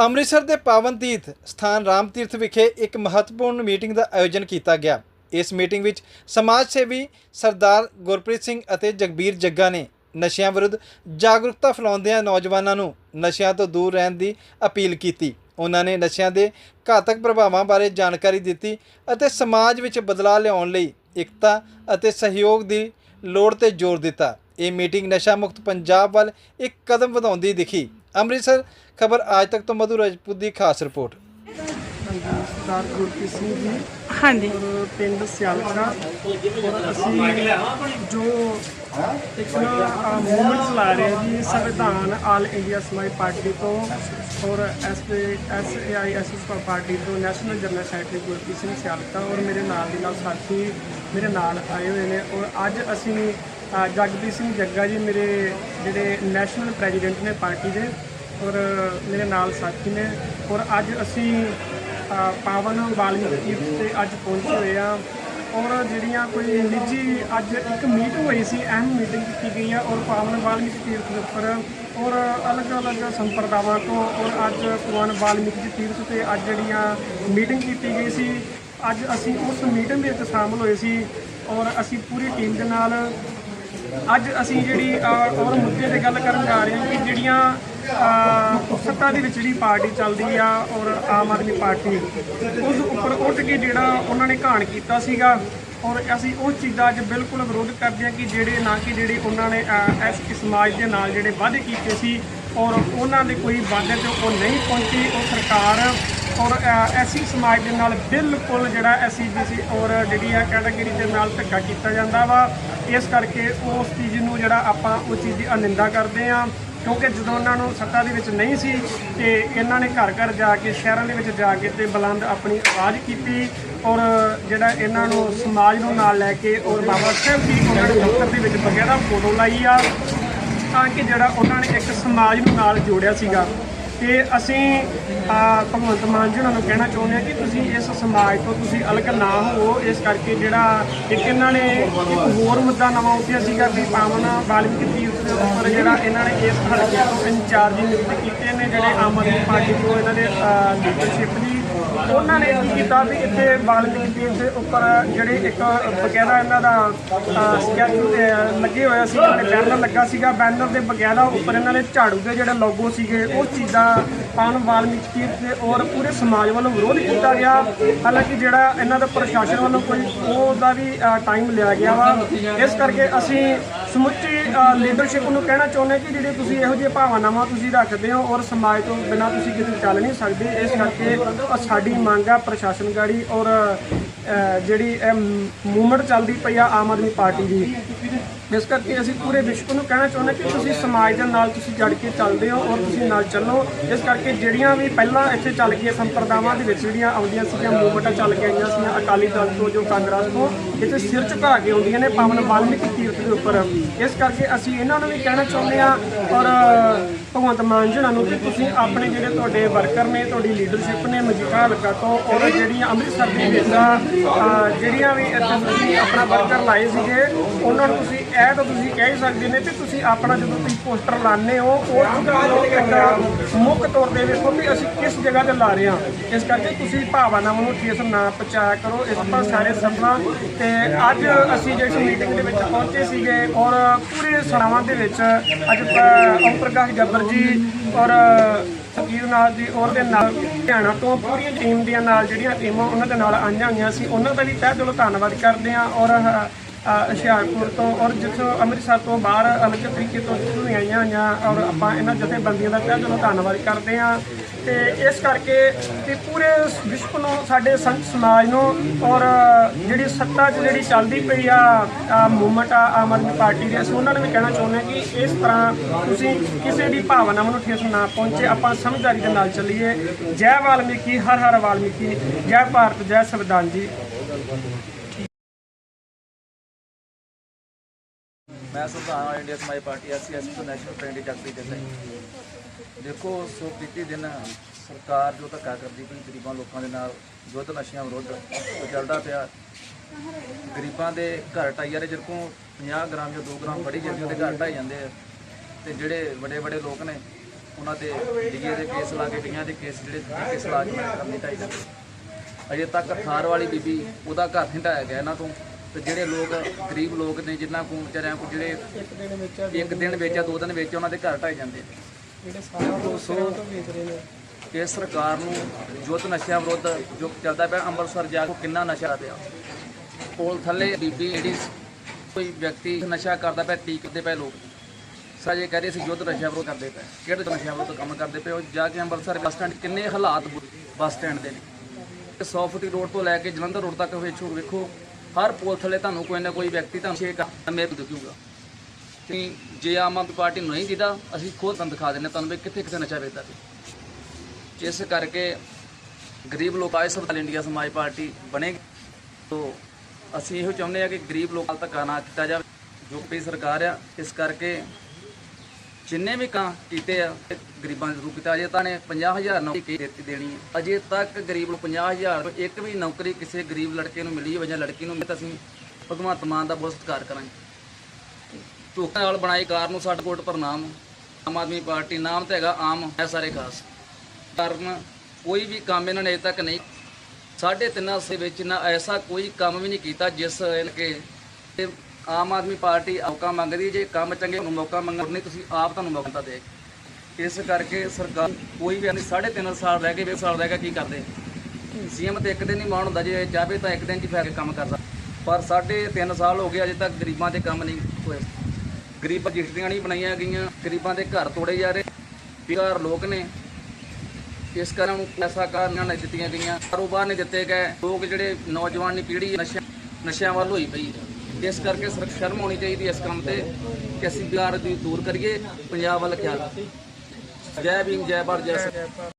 ਅੰਮ੍ਰਿਤਸਰ ਦੇ ਪਾਵਨ ਤੀਰਥ ਸਥਾਨ ਰਾਮ ਤੀਰਥ ਵਿਖੇ ਇੱਕ ਮਹੱਤਵਪੂਰਨ ਮੀਟਿੰਗ ਦਾ ਆਯੋਜਨ ਕੀਤਾ ਗਿਆ। ਇਸ ਮੀਟਿੰਗ ਵਿੱਚ ਸਮਾਜ ਸੇਵੀ ਸਰਦਾਰ ਗੁਰਪ੍ਰੀਤ ਸਿੰਘ ਅਤੇ ਜਗਬੀਰ ਜੱਗਾ ਨੇ ਨਸ਼ਿਆਂ ਵਿਰੁੱਧ ਜਾਗਰੂਕਤਾ ਫੈਲਾਉਂਦਿਆਂ ਨੌਜਵਾਨਾਂ ਨੂੰ ਨਸ਼ਿਆਂ ਤੋਂ ਦੂਰ ਰਹਿਣ ਦੀ ਅਪੀਲ ਕੀਤੀ। ਉਹਨਾਂ ਨੇ ਨਸ਼ਿਆਂ ਦੇ ਘਾਤਕ ਪ੍ਰਭਾਵਾਂ ਬਾਰੇ ਜਾਣਕਾਰੀ ਦਿੱਤੀ ਅਤੇ ਸਮਾਜ ਵਿੱਚ ਬਦਲਾਅ ਲਿਆਉਣ ਲਈ ਇਕਤਾ ਅਤੇ ਸਹਿਯੋਗ ਦੀ ਲੋੜ ਤੇ ਜ਼ੋਰ ਦਿੱਤਾ। ਇਹ ਮੀਟਿੰਗ ਨਸ਼ਾ ਮੁਕਤ ਪੰਜਾਬ ਵੱਲ ਇੱਕ ਕਦਮ ਵਧਾਉਂਦੀ ਦਿਖੀ। ਅੰਮ੍ਰਿਤਸਰ ਖਬਰ ਅੱਜ ਤੱਕ ਤੋਂ ਮਧੂ ਰਾਜਪੂਤ ਦੀ ਖਾਸ ਰਿਪੋਰਟ। ਹਾਂਜੀ ਸਰਦਾਰ ਗੁਰਪ੍ਰੀਤ ਸਿੰਘ ਜੀ। ਹਾਂਜੀ। ਔਰ ਪਿੰਡ ਸਿਆਲਕਾ ਔਰ ਅਸੀਂ ਜੋ ਇੱਕ ਮੂਵਮੈਂਟ ਚਲਾ ਰਹੇ ਹਾਂ ਜੀ ਸੰਵਿਧਾਨ ਆਲ ਇੰਡੀਆ ਸਮਾਜ ਪਾਰਟੀ ਤੋਂ ਔਰ S S A I S S party ਤੋਂ national general secretary Gurpreet Singh Sialka ਔਰ ਮੇਰੇ ਨਾਲ ਦੀ ਨਾਲ ਸਾਥੀ ਮੇਰੇ ਨਾਲ ਆਏ ਹੋਏ ਨੇ। ਔਰ ਅੱਜ ਅਸੀਂ ਜਗਪ੍ਰੀਤ ਸਿੰਘ ਜੱਗਾ ਜੀ ਮੇਰੇ ਜਿਹੜੇ ਨੈਸ਼ਨਲ ਪ੍ਰੈਜ਼ੀਡੈਂਟ ਨੇ ਪਾਰਟੀ ਦੇ ਔਰ ਮੇਰੇ ਨਾਲ ਸਾਥੀ ਨੇ। ਔਰ ਅੱਜ ਅਸੀਂ ਪਾਵਨ ਵਾਲਮੀਕੀ ਤੀਰਥ ਤੇ ਅੱਜ ਪਹੁੰਚੇ ਹੋਏ ਆ ਔਰ ਜਿਹੜੀਆਂ ਕੋਈ ਨਿੱਜੀ ਅੱਜ ਇੱਕ ਮੀਟਿੰਗ ਹੋਈ ਸੀ, ਅਹਿਮ ਮੀਟਿੰਗ ਕੀਤੀ ਗਈ ਆ ਔਰ ਪਾਵਨ ਵਾਲਮੀਕੀ ਤੀਰਥ ਦੇ ਉੱਪਰ। ਔਰ ਅਲੱਗ-ਅਲੱਗ ਸੰਪਰਦਾਵਾਂ ਤੋਂ ਔਰ ਅੱਜ ਭਗਵਾਨ ਵਾਲਮੀਕੀ ਜੀ ਤੀਰਥ ਤੇ ਅੱਜ ਜਿਹੜੀਆਂ ਮੀਟਿੰਗ ਕੀਤੀ ਗਈ ਸੀ, ਅੱਜ ਅਸੀਂ ਉਸ ਮੀਟਿੰਗ ਦੇ ਵਿੱਚ ਸ਼ਾਮਲ ਹੋਏ ਸੀ। ਔਰ ਅਸੀਂ ਪੂਰੀ ਟੀਮ ਦੇ ਨਾਲ ਅੱਜ ਅਸੀਂ ਜਿਹੜੀ ਔਰ ਮੁੱਦੇ ਤੇ ਗੱਲ ਕਰਨ ਜਾ ਰਹੇ ਹਾਂ ਕਿ ਜਿਹੜੀਆਂ ਸੱਤਾ ਦੇ ਵਿੱਚ ਜਿਹੜੀ ਪਾਰਟੀ ਚੱਲਦੀ ਆ ਔਰ ਆਮ ਆਦਮੀ ਪਾਰਟੀ ਉਸ ਉੱਪਰ ਉੱਠ ਕੇ ਜਿਹੜਾ ਉਹਨਾਂ ਨੇ ਘਾਣ ਕੀਤਾ ਸੀਗਾ ਔਰ ਅਸੀਂ ਉਸ ਚੀਜ਼ ਦਾ ਅੱਜ ਬਿਲਕੁਲ ਵਿਰੋਧ ਕਰਦੇ ਹਾਂ ਕਿ ਜਿਹੜੇ ਨਾ ਕਿ ਜਿਹੜੇ ਉਹਨਾਂ ਨੇ ਅਹ, ਇਸ ਸਮਾਜ ਦੇ ਨਾਲ ਜਿਹੜੇ ਵਾਅਦੇ ਕੀਤੇ ਸੀ ਔਰ ਉਹਨਾਂ ਦੇ ਕੋਈ ਵਾਅਦੇ ਤੇ ਉਹ ਨਹੀਂ ਪਹੁੰਚੀ ਉਹ ਸਰਕਾਰ ਔਰ ਐਸੀ ਸਮਾਜ ਦੇ ਨਾਲ ਬਿਲਕੁਲ ਜਿਹੜਾ ਐਸਸੀਬੀਸੀ ਔਰ ਜਿਹੜੀ ਆ ਕੈਟਾਗਰੀ ਦੇ ਨਾਲ ਧੱਕਾ ਕੀਤਾ ਜਾਂਦਾ ਵਾ। ਇਸ ਕਰਕੇ ਉਸ ਚੀਜ਼ ਨੂੰ ਜਿਹੜਾ ਆਪਾਂ ਉਸ ਚੀਜ਼ ਦੀ ਅਨਿੰਦਾ ਕਰਦੇ ਆ ਕਿਉਂਕਿ ਜਦੋਂ ਉਹਨਾਂ ਨੂੰ ਸੱਤਾ ਦੇ ਵਿੱਚ ਨਹੀਂ ਸੀ ਤੇ ਇਹਨਾਂ ਨੇ ਘਰ ਘਰ ਜਾ ਕੇ, ਸ਼ਹਿਰਾਂ ਦੇ ਵਿੱਚ ਜਾ ਕੇ ਤੇ ਬੁਲੰਦ ਆਪਣੀ ਆਵਾਜ਼ ਕੀਤੀ ਔਰ ਜਿਹੜਾ ਇਹਨਾਂ ਨੂੰ ਸਮਾਜ ਨੂੰ ਨਾਲ ਲੈ ਕੇ ਔਰ ਬਾਬਾ ਸਾਹਿਬ ਦੀ ਉਹਨਾਂ ਨੇ ਦਫ਼ਤਰ ਦੇ ਵਿੱਚ ਬਗੈਰਾ ਫੋਟੋ ਲਾਈ ਆ ਤਾਂ ਕਿ ਜਿਹੜਾ ਉਹਨਾਂ ਨੇ ਇੱਕ ਸਮਾਜ ਨੂੰ ਨਾਲ ਜੋੜਿਆ ਸੀਗਾ। ਤੇ ਅਸੀਂ ਭਗਵੰਤ ਮਾਨ ਜੀ ਉਹਨਾਂ ਨੂੰ ਕਹਿਣਾ ਚਾਹੁੰਦੇ ਹਾਂ ਕਿ ਤੁਸੀਂ ਇਸ ਸਮਾਜ ਤੋਂ ਤੁਸੀਂ ਅਲੱਗ ਨਾ ਹੋਵੋ। ਇਸ ਕਰਕੇ ਜਿਹੜਾ ਇੱਕ ਇਹਨਾਂ ਨੇ ਇੱਕ ਹੋਰ ਮੁੱਦਾ ਨਵਾਂ ਉੱਠਿਆ ਸੀਗਾ ਵੀ ਪਾਵਨ ਵਾਲਮੀਕੀ ਤੀਰਥ ਦੇ ਉੱਪਰ ਜਿਹੜਾ ਇਹਨਾਂ ਨੇ ਇਸ ਹਲਕੇ ਤੋਂ ਇੰਚਾਰਜ ਨਿਯੁਕਤ ਕੀਤੇ ਨੇ, ਜਿਹੜੇ ਆਮ ਆਦਮੀ ਪਾਰਟੀ ਤੋਂ ਇਹਨਾਂ ਦੇ ਲੀਡਰਸ਼ਿਪ ਦੀ ਉਹਨਾਂ ਨੇ ਕੀ ਕੀਤਾ ਵੀ ਇੱਥੇ ਵਾਲਮੀਕੀ ਤੀਰਥ ਦੇ ਉੱਪਰ ਜਿਹੜੇ ਇੱਕ ਬਕਾਇਦਾ ਇਹਨਾਂ ਦਾ ਸਕੈਚੂ ਲੱਗੇ ਹੋਇਆ ਸੀ ਇਹਨਾਂ ਨੇ ਬੈਨਰ ਲੱਗਾ ਸੀਗਾ ਬੈਨਰ ਦੇ ਬਕਾਇਦਾ ਉੱਪਰ ਇਹਨਾਂ ਨੇ ਝਾੜੂ ਦੇ ਜਿਹੜੇ ਲੋਗੋ ਸੀਗੇ, ਉਹ ਚੀਜ਼ਾਂ ਪਾਉਣ ਪਾਵਨ ਵਾਲਮੀਕੀ ਦੇ ਔਰ ਪੂਰੇ ਸਮਾਜ ਵੱਲੋਂ ਵਿਰੋਧ ਕੀਤਾ ਗਿਆ। ਹਾਲਾਂਕਿ ਜਿਹੜਾ ਇਹਨਾਂ ਦਾ ਪ੍ਰਸ਼ਾਸਨ ਵੱਲੋਂ ਕੋਈ, ਉਹਦਾ ਵੀ ਟਾਈਮ ਲਿਆ ਗਿਆ ਵਾ। ਇਸ ਕਰਕੇ ਅਸੀਂ ਸਮੁੱਚੀ ਲੀਡਰਸ਼ਿਪ ਨੂੰ ਕਹਿਣਾ ਚਾਹੁੰਦੇ ਕਿ ਜਿਹੜੇ ਤੁਸੀਂ ਇਹੋ ਜਿਹੇ ਭਾਵਨਾਵਾਂ ਤੁਸੀਂ ਰੱਖਦੇ ਹੋ ਔਰ ਸਮਾਜ ਤੋਂ ਬਿਨਾਂ ਤੁਸੀਂ ਕਿਤੇ ਚੱਲ ਨਹੀਂ ਸਕਦੇ, ਇਸ ਕਰਕੇ ਸਾਡੀ ਮੰਗ ਆ ਪ੍ਰਸ਼ਾਸਨ ਗਾੜੀ ਔਰ ਜਿਹੜੀ ਇਹ ਮੂਵਮੈਂਟ ਚੱਲਦੀ ਪਈ ਆ ਆਮ ਆਦਮੀ ਪਾਰਟੀ ਦੀ। ਇਸ ਕਰਕੇ ਅਸੀਂ ਪੂਰੇ ਵਿਸ਼ਵ ਨੂੰ ਕਹਿਣਾ ਚਾਹੁੰਦੇ ਕਿ ਤੁਸੀਂ ਸਮਾਜ ਦੇ ਨਾਲ ਤੁਸੀਂ ਜੜ ਕੇ ਚੱਲਦੇ ਹੋ ਔਰ ਤੁਸੀਂ ਨਾਲ ਚੱਲੋ। ਇਸ ਕਰਕੇ ਜਿਹੜੀਆਂ ਵੀ ਪਹਿਲਾਂ ਇੱਥੇ ਚੱਲ ਗਈਆਂ ਸੰਪਰਦਾਵਾਂ ਦੇ ਵਿੱਚ ਜਿਹੜੀਆਂ ਆਉਂਦੀਆਂ ਸੀਗੀਆਂ, ਮੂਵਮੈਂਟਾਂ ਚੱਲ ਕੇ ਆਈਆਂ ਸੀਗੀਆਂ, ਅਕਾਲੀ ਦਲ ਤੋਂ ਜੋ ਕਾਂਗਰਸ ਤੋਂ, ਇੱਥੇ ਸਿਰ ਝੁਕਾ ਕੇ ਆਉਂਦੀਆਂ ਨੇ ਪਾਵਨ ਵਾਲਮੀਕੀ ਤੀਰਥ ਦੇ ਉੱਪਰ। ਇਸ ਕਰਕੇ ਅਸੀਂ ਇਹਨਾਂ ਨੂੰ ਵੀ ਕਹਿਣਾ ਚਾਹੁੰਦੇ ਆ ਔਰ ਭਗਵੰਤ ਮਾਨ ਜੀ ਨੂੰ ਕਿ ਤੁਸੀਂ ਆਪਣੇ ਜਿਹੜੇ ਤੁਹਾਡੇ ਵਰਕਰ ਨੇ, ਤੁਹਾਡੀ ਲੀਡਰਸ਼ਿਪ ਨੇ, ਮਜੀਠਾ ਹਲਕਾ ਤੋਂ ਔਰ ਜਿਹੜੀਆਂ ਅੰਮ੍ਰਿਤਸਰ ਦੇ ਵਿੱਚ ਜਿਹੜੀਆਂ ਵੀ ਇੱਥੇ ਤੁਸੀਂ ਆਪਣਾ ਵਰਕਰ ਲਾਏ ਸੀਗੇ, ਉਹਨਾਂ ਨੂੰ ਤੁਸੀਂ ਇਹ ਤਾਂ ਤੁਸੀਂ ਕਹਿ ਹੀ ਸਕਦੇ ਨੇ ਵੀ ਤੁਸੀਂ ਆਪਣਾ ਜਦੋਂ ਤੁਸੀਂ ਪੋਸਟਰ ਲਾਣੇ ਹੋ, ਉਹ ਇੱਕ ਮੁੱਖ ਤੌਰ ਤੇ ਵੇਖੋ ਵੀ ਅਸੀਂ ਕਿਸ ਜਗ੍ਹਾ ਤੇ ਲਾ ਰਹੇ ਹਾਂ। ਇਸ ਕਰਕੇ ਤੁਸੀਂ ਭਾਵਨਾਵਾਂ ਨੂੰ ਠੇਸ ਨਾ ਪਹੁੰਚਾਇਆ ਕਰੋ। ਇਸ ਪਰ ਸਾਰੇ ਸਭਨਾ ਤੇ ਅੱਜ ਅਸੀਂ ਜਿਸ ਮੀਟਿੰਗ ਦੇ ਵਿੱਚ ਪਹੁੰਚੇ ਸੀਗੇ ਔਰ ਪੂਰੇ ਸਰਾਵਾਂ ਦੇ ਵਿੱਚ ਅੱਜ ਓਮ ਪ੍ਰਕਾਸ਼ ਗੱਬਰ ਜੀ ਔਰ ਸਤੀਰ ਨਾਥ ਜੀ ਔਰ ਦੇ ਨਾਲ ਹਰਿਆਣਾ ਤੋਂ ਪੂਰੀ ਟੀਮ ਦੀਆਂ ਨਾਲ ਜਿਹੜੀਆਂ ਟੀਮਾਂ ਉਹਨਾਂ ਦੇ ਨਾਲ ਆਈਆਂ ਹੋਈਆਂ ਸੀ, ਉਹਨਾਂ ਦਾ ਵੀ ਤਹਿ ਦਿਲੋਂ ਧੰਨਵਾਦ ਕਰਦੇ ਹਾਂ ਔਰ ਹੁਸ਼ਿਆਰਪੁਰ ਤੋਂ ਔਰ ਜਿੱਥੋਂ ਅੰਮ੍ਰਿਤਸਰ ਤੋਂ ਬਾਹਰ ਅਲੱਗ ਤਰੀਕੇ ਤੋਂ ਜਿੱਥੋਂ ਵੀ ਆਈਆਂ ਹੋਈਆਂ ਔਰ ਆਪਾਂ ਇਹਨਾਂ ਜਥੇਬੰਦੀਆਂ ਦਾ ਤਹਿ ਦਿਲੋਂ ਧੰਨਵਾਦ ਕਰਦੇ ਹਾਂ। ਤੇ ਇਸ ਕਰਕੇ ਕਿ ਪੂਰੇ ਵਿਸ਼ਵ ਨੂੰ, ਸਾਡੇ ਸੰਤ ਸਮਾਜ ਨੂੰ ਔਰ ਜਿਹੜੀ ਸੱਤਾ 'ਚ ਜਿਹੜੀ ਚੱਲਦੀ ਪਈ ਆ ਮੂਵਮੈਂਟ ਆ, ਆਮ ਆਦਮੀ ਪਾਰਟੀ ਦੀ, ਅਸੀਂ ਉਹਨਾਂ ਨੂੰ ਵੀ ਕਹਿਣਾ ਚਾਹੁੰਦੇ ਹਾਂ ਕਿ ਇਸ ਤਰ੍ਹਾਂ ਤੁਸੀਂ ਕਿਸੇ ਦੀ ਭਾਵਨਾਵਾਂ ਨੂੰ ਠੇਸ ਨਾ ਪਹੁੰਚੇ, ਆਪਾਂ ਸਮਝਦਾਰੀ ਦੇ ਨਾਲ ਚੱਲੀਏ। ਜੈ ਵਾਲਮੀਕੀ, ਹਰ ਹਰ ਵਾਲਮੀਕੀ, ਜੈ ਭਾਰਤ, ਜੈ ਸੰਵਿਧਾਨ ਜੀ। ਮੈਂ Samvidhan all India Samaj party SC ST ਤੋਂ ਨੈਸ਼ਨਲ ਫਰੈਂਡ ਜਗਪ੍ਰੀਤ ਜੱਗਾ ਦੇਖੋ, ਸੋ ਬੀਤੇ ਦਿਨ ਸਰਕਾਰ ਜੋ ਧੱਕਾ ਕਰਦੀ ਪਈ, ਗਰੀਬਾਂ ਲੋਕਾਂ ਦੇ ਨਾਲ ਯੁੱਧ ਨਸ਼ਿਆਂ ਵਿਰੁੱਧ ਉਹ ਚੱਲਦਾ ਪਿਆ, ਗਰੀਬਾਂ ਦੇ ਘਰ ਢਾਈ ਯਾਰੇ ਜਦੋਂ 50 ਗ੍ਰਾਮ ਜਾਂ 2 ਗ੍ਰਾਮ ਬੜੀ ਜਾਂਦੀ ਉਹਦੇ ਘਰ ਢਾਈ ਜਾਂਦੇ ਆ, ਤੇ ਜਿਹੜੇ ਵੱਡੇ ਵੱਡੇ ਲੋਕ ਨੇ, ਉਹਨਾਂ ਤੇ ਡੀਏ ਦੇ ਕੇਸ ਲਾ ਕੇ ਡੀਆਂ ਦੇ ਕੇਸ ਜਿਹੜੇ ਕੇਸ ਲਾ ਕੇ ਕਰਨੀ ਢਾਈ ਜਾਂਦੇ ਅਜੇ ਤੱਕ ਥਾਰ ਵਾਲੀ ਬੀਬੀ ਉਹਦਾ ਘਰ ਨਹੀਂ ਢਾਇਆ ਗਿਆ ਇਹਨਾਂ ਤੋਂ। ਤੇ ਜਿਹੜੇ ਲੋਕ ਗਰੀਬ ਲੋਕ ਨੇ ਜਿਨ੍ਹਾਂ ਕੋਲ ਵਿਚਾਰਿਆਂ ਕੋਲ ਜਿਹੜੇ ਇੱਕ ਦਿਨ ਵਿੱਚ ਇੱਕ ਦਿਨ ਦੋ ਦਿਨ ਵਿੱਚ ਉਹਨਾਂ ਦੇ ਘਰ ਢਾਈ ਜਾਂਦੇ ਨੇ ਜਿਹੜੇ ਸਾਰਾ ਦੋਸਤਾਂ ਤੋਂ ਵੇਚ ਰਹੇ ਨੇ। ਕਿ ਸਰਕਾਰ ਨੂੰ ਜੋਤ ਨਸ਼ਿਆਂ ਵਿਰੁੱਧ ਜੋ ਚੱਲਦਾ ਪਿਆ ਅੰਮ੍ਰਿਤਸਰ ਜਾ ਕੇ ਕਿੰਨਾ ਨਸ਼ਾ ਪਿਆ ਕੋਲ ਥੱਲੇ ਬੀਬੀ ਲੇਡੀਜ਼ ਕੋਈ ਵਿਅਕਤੀ ਨਸ਼ਾ ਕਰਦਾ ਪਿਆ ਟੀਕਦੇ ਪਏ ਲੋਕ। ਸਾਜੇ ਕਹਿ ਰਹੇ ਸੀ ਯੁੱਧ ਨਸ਼ਾ ਵਿਰੋਧ ਕਰਦੇ ਪਏ। ਕਿਹੜੇ ਨਸ਼ਾ ਵਿਰੋਧ ਕੰਮ ਕਰਦੇ ਪਏ ਉਹ ਜਾ ਕੇ ਅੰਮ੍ਰਿਤਸਰ ਬੱਸ ਸਟੈਂਡ ਕਿੰਨੇ ਹਾਲਾਤ ਬੱਸ ਸਟੈਂਡ ਦੇ ਨੇ। 100 ਫੁੱਟੀ ਰੋਡ ਤੋਂ ਲੈ ਕੇ ਜਲੰਧਰ ਰੋਡ ਤੱਕ ਵੇਖੋ ਵੇਖੋ। ਹਰ ਪੁਲ ਥੱਲੇ ਤੁਹਾਨੂੰ ਕੋਈ ਨਾ ਕੋਈ ਵਿਅਕਤੀ ਤੁਹਾਨੂੰ ਛੇ ਕਰ ਮੇਰੇ ਤੋਂ ਦਿਖੂਗਾ। ਤੇ ਜੇ ਆਮ ਆਦਮੀ ਪਾਰਟੀ ਨੂੰ ਨਹੀਂ ਦਿਦਾ ਅਸੀਂ ਖੁਦ ਤੁਹਾਨੂੰ ਦਿਖਾ ਦਿੰਦੇ ਹਾਂ ਤੁਹਾਨੂੰ ਵੀ ਕਿੱਥੇ ਕਿੱਥੇ ਨਸ਼ਾ ਵੇਚਦਾ ਪਿਆ ਇਸ ਕਰਕੇ ਗਰੀਬ ਲੋਕ ਆਏ ਸਭ ਇੰਡੀਆ ਸਮਾਜ ਪਾਰਟੀ ਬਣੇਗੀ। ਤੋ ਅਸੀਂ ਇਹੋ ਚਾਹੁੰਦੇ ਆ ਕਿ ਗਰੀਬ ਲੋਕਾਂ ਤੱਕ ਨਾ ਕੀਤਾ ਜਾਵੇ, ਜੋ ਪੀ ਸਰਕਾਰ ਆ, ਇਸ ਕਰਕੇ ਜਿੰਨੇ ਵੀ ਕੰਮ ਕੀਤੇ ਆ ਗਰੀਬਾਂ ਦੇ ਜ਼ਰੂਰ ਕੀਤਾ ਅਜੇ ਤਾਂ ਨੇ 50000 ਨੌਕਰੀ ਦਿੱਤੀ ਦੇਣੀ ਹੈ ਅਜੇ ਤੱਕ ਗਰੀਬ ਨੂੰ 50000 ਤੋਂ ਇੱਕ ਵੀ ਨੌਕਰੀ ਕਿਸੇ ਗਰੀਬ ਲੜਕੇ ਨੂੰ ਮਿਲੀ ਹੋਵੇ ਜਾਂ ਲੜਕੀ ਨੂੰ ਮਿਲੀ, ਤਾਂ ਅਸੀਂ ਭਗਵੰਤ ਮਾਨ ਦਾ ਬਹੁਤ ਸਤਿਕਾਰ ਕਰਾਂਗੇ। ਧੋਖੇ ਨਾਲ ਬਣਾਈ ਕਾਰ ਨੂੰ ਸਾਡੇ ਕੋਟ ਪ੍ਰਣਾਮ ਆਮ ਆਦਮੀ ਪਾਰਟੀ ਨਾਮ ਤੇ ਹੈਗਾ ਆਮ, ਹੈ ਸਾਰੇ ਖਾਸ। ਕਾਰਨ ਕੋਈ ਵੀ ਕੰਮ ਇਹਨਾਂ ਨੇ ਅਜੇ ਤੱਕ ਨਹੀਂ। ਸਾਢੇ ਤਿੰਨਾਂ ਸੇ ਵਿੱਚ ਨਾ ਐਸਾ ਕੋਈ ਕੰਮ ਵੀ ਨਹੀਂ ਕੀਤਾ ਜਿਸ ਕਿ ਤੇ ਆਮ ਆਦਮੀ ਪਾਰਟੀ ਮੌਕਾ ਮੰਗਦੀ ਜੇ ਕੰਮ ਚੰਗੇ ਨੂੰ ਮੌਕਾ ਮੰਗਣ, ਨਹੀਂ ਤੁਸੀਂ ਆਪ ਤੁਹਾਨੂੰ ਮੌਕਾ ਦੇ। ਇਸ ਕਰਕੇ ਸਰਕਾਰ ਕੋਈ ਵੀ ਨਹੀਂ ਸਾਢੇ ਤਿੰਨ ਸਾਲ ਰਹਿ ਗਏ 20 ਸਾਲ ਰਹਿ ਗਏ, ਕੀ ਕਰਦੇ? ਸੀਐਮ ਤੇ ਇੱਕ ਦਿਨ ਹੀ ਮਾਣ ਹੁੰਦਾ, ਜੇ ਚਾਹੇ ਤਾਂ ਇੱਕ ਦਿਨ 'ਚ ਹੀ ਕੰਮ ਕਰਦਾ। ਪਰ ਸਾਢੇ ਤਿੰਨ ਸਾਲ ਹੋ ਗਏ, ਅਜੇ ਤੱਕ ਗਰੀਬਾਂ ਦੇ ਕੰਮ ਨਹੀਂ ਹੋਏ। ਗਰੀਬ ਰਜਿਸਟਰੀਆਂ ਨਹੀਂ ਬਣਾਈਆਂ ਗਈਆਂ, ਗਰੀਬਾਂ ਦੇ ਘਰ ਤੋੜੇ ਜਾ ਰਹੇ। ਬੇਕਾਰ ਲੋਕ ਨੇ। ਇਸ ਕਾਰਨ ਨੂੰ ਪੈਸਾ ਕਾਰਨ ਨਹੀਂ ਦਿੱਤੀਆਂ ਗਈਆਂ? ਕਾਰੋਬਾਰ ਨਹੀਂ ਦਿੱਤੇ ਗਏ। ਲੋਕ ਜਿਹੜੇ ਨੌਜਵਾਨ ਦੀ ਪੀੜ੍ਹੀ ਨਸ਼ਿਆਂ ਨਸ਼ਿਆਂ ਵੱਲ ਹੋਈ ਪਈ ਇਸ ਕਰਕੇ ਸਰ ਸ਼ਰਮ ਹੋਣੀ ਚਾਹੀਦੀ ਹੈ ਇਸ ਕੰਮ ਤੇ ਕਿ ਅਸੀਂ ਬਿਹਾਰ ਦੀ ਦੂਰ ਕਰੀਏ, ਪੰਜਾਬ ਵੱਲ ਖਿਆਲ ਜੈ ਭੀਮ, ਜੈ ਭਾਰਤ, ਜੈ ਸਰ